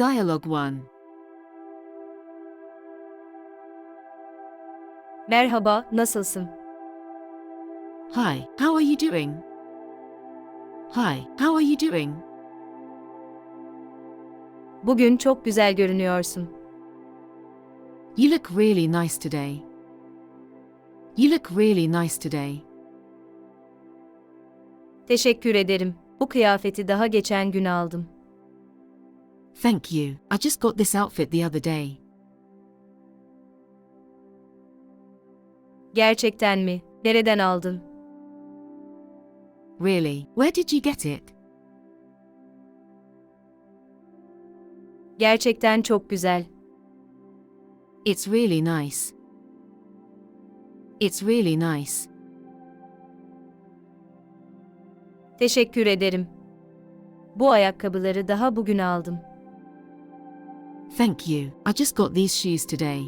Dialogue 1. Merhaba, nasılsın? Hi, how are you doing? Hi, how are you doing? Bugün çok güzel görünüyorsun. You look really nice today. You look really nice today. Teşekkür ederim. Bu kıyafeti daha geçen gün aldım. Thank you. I just got this outfit the other day. Gerçekten mi? Nereden aldın? Really? Where did you get it? Gerçekten çok güzel. It's really nice. It's really nice. Teşekkür ederim. Bu ayakkabıları daha bugün aldım. Thank you. I just got these shoes today.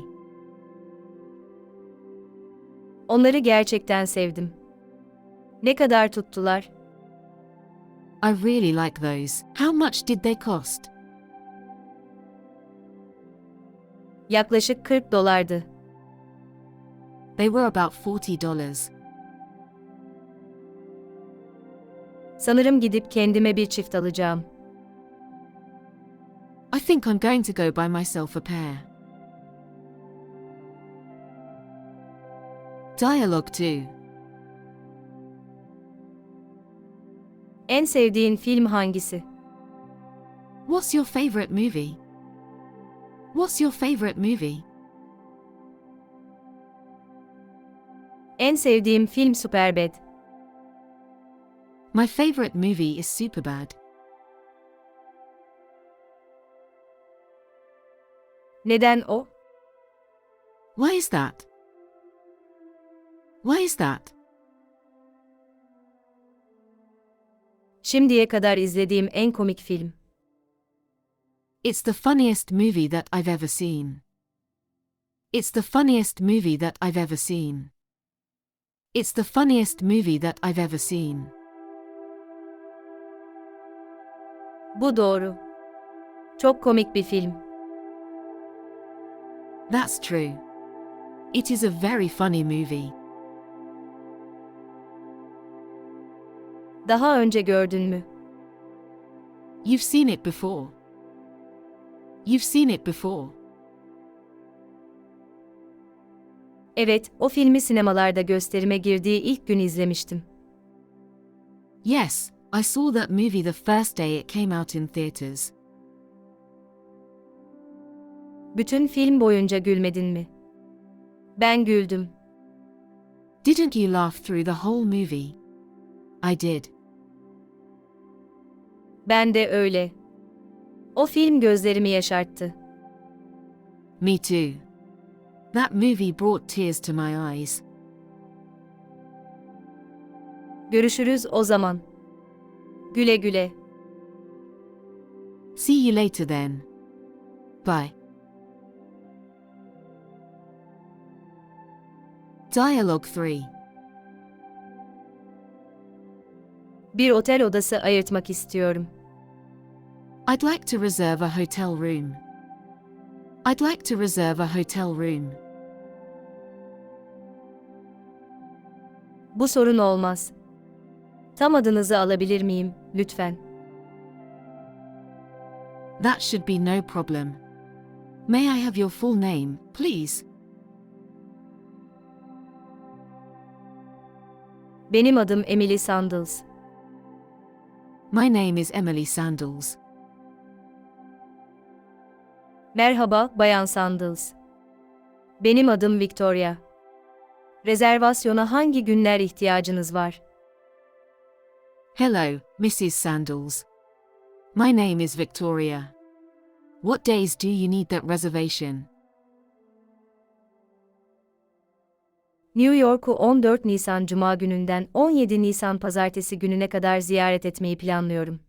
Onları gerçekten sevdim. Ne kadar tuttular? I really like those. How much did they cost? Yaklaşık 40 dolardı. They were about $40. Sanırım gidip kendime bir çift alacağım. I think I'm going to go buy myself a pair. Dialogue 2. En sevdiğin film hangisi? What's your favorite movie? What's your favorite movie? En sevdiğim film Superbad. My favorite movie is Superbad. Neden o? Why is that? Why is that? Şimdiye kadar izlediğim en komik film. It's the funniest movie that I've ever seen. It's the funniest movie that I've ever seen. It's the funniest movie that I've ever seen. Bu doğru. Çok komik bir film. That's true. It is a very funny movie. Daha önce gördün mü? You've seen it before. You've seen it before. Evet, o filmi sinemalarda gösterime girdiği ilk gün izlemiştim. Yes, I saw that movie the first day it came out in theaters. Bütün film boyunca gülmedin mi? Ben güldüm. Didn't you laugh through the whole movie? I did. Ben de öyle. O film gözlerimi yaşarttı. Me too. That movie brought tears to my eyes. Görüşürüz o zaman. Güle güle. See you later then. Bye. Dialogue 3. Bir otel odası ayırtmak istiyorum. I'd like to reserve a hotel room. I'd like to reserve a hotel room. Bu sorun olmaz. Tam adınızı alabilir miyim, lütfen? That should be no problem. May I have your full name, please? Benim adım Emily Sandals. My name is Emily Sandals. Merhaba, Bayan Sandals. Benim adım Victoria. Rezervasyona hangi günler ihtiyacınız var? Hello, Mrs. Sandals. My name is Victoria. What days do you need that reservation? New York'u 14 Nisan Cuma gününden 17 Nisan Pazartesi gününe kadar ziyaret etmeyi planlıyorum.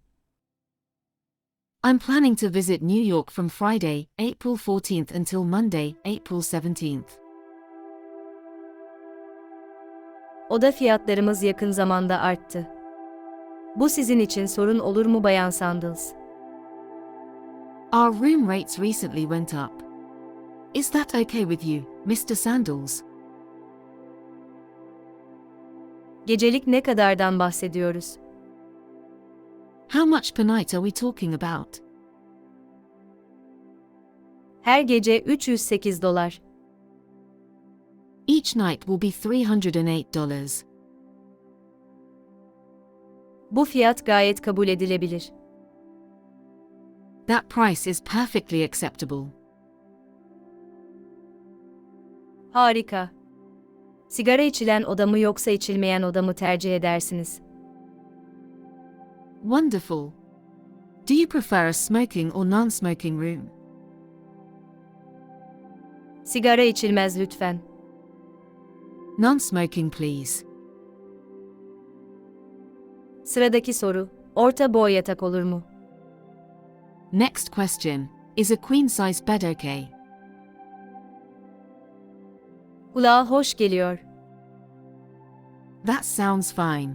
I'm planning to visit New York from Friday, April 14th until Monday, April 17th. Oda fiyatlarımız yakın zamanda arttı. Bu sizin için sorun olur mu Bayan Sandals? Our room rates recently went up. Is that okay with you, Mr. Sandals? Gecelik ne kadardan bahsediyoruz? How much per night are we talking about? Her gece 308 dolar. Each night will be $308. Bu fiyat gayet kabul edilebilir. That price is perfectly acceptable. Harika. Sigara içilen oda mı yoksa içilmeyen oda mı tercih edersiniz? Wonderful. Do you prefer a smoking or non smoking room? Sigara içilmez lütfen. Non smoking, please. Sıradaki soru, orta boy yatak olur mu? Next question Is a queen size bed okay? Kulağa hoş geliyor. That sounds fine.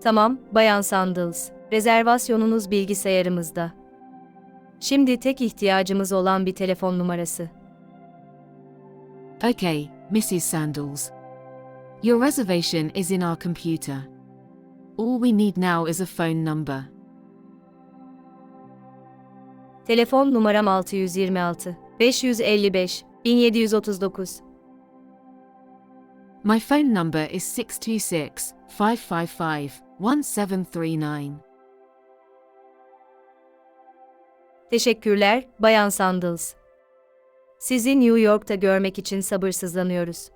Tamam, Bayan Sandals. Rezervasyonunuz bilgisayarımızda. Şimdi tek ihtiyacımız olan bir telefon numarası. Okay, Mrs. Sandals. Your reservation is in our computer. All we need now is a phone number. Telefon numaram 626 555 1739. My phone number is 626 555 1739. Teşekkürler, Bayan Sandals. Sizi New York'ta görmek için sabırsızlanıyoruz.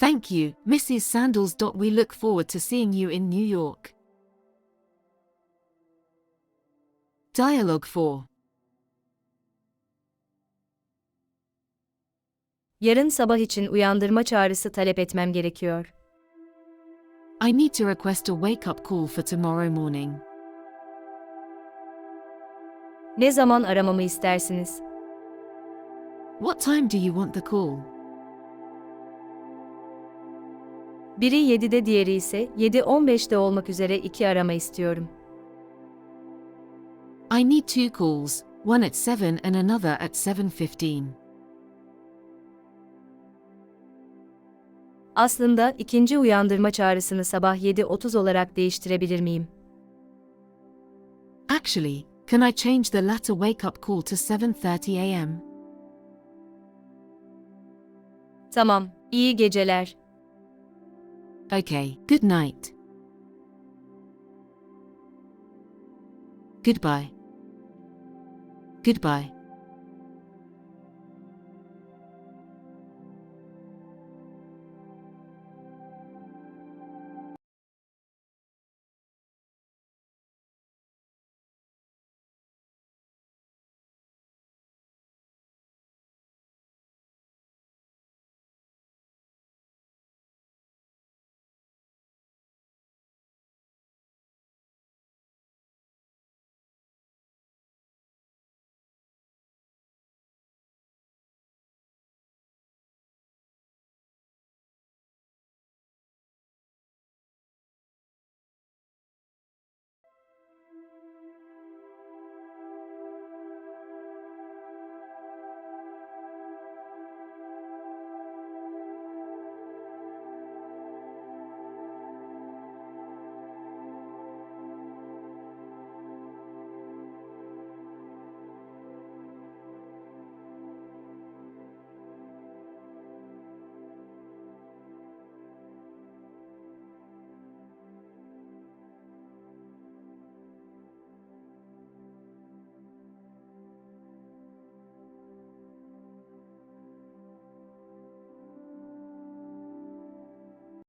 Thank you, Mrs. Sandals. We look forward to seeing you in New York. Dialogue 4 Yarın sabah için uyandırma çağrısı talep etmem gerekiyor. I need to request a wake up call for tomorrow morning. Ne zaman aramamı istersiniz? What time do you want the call? Biri 7'de diğeri ise 7.15'te olmak üzere iki arama istiyorum. I need two calls, one at 7 and another at 7:15. Aslında ikinci uyandırma çağrısını sabah 7.30 olarak değiştirebilir miyim? Actually, can I change the latter wake up call to 7:30 a.m.? Tamam, iyi geceler. Okay, good night. Goodbye. Goodbye.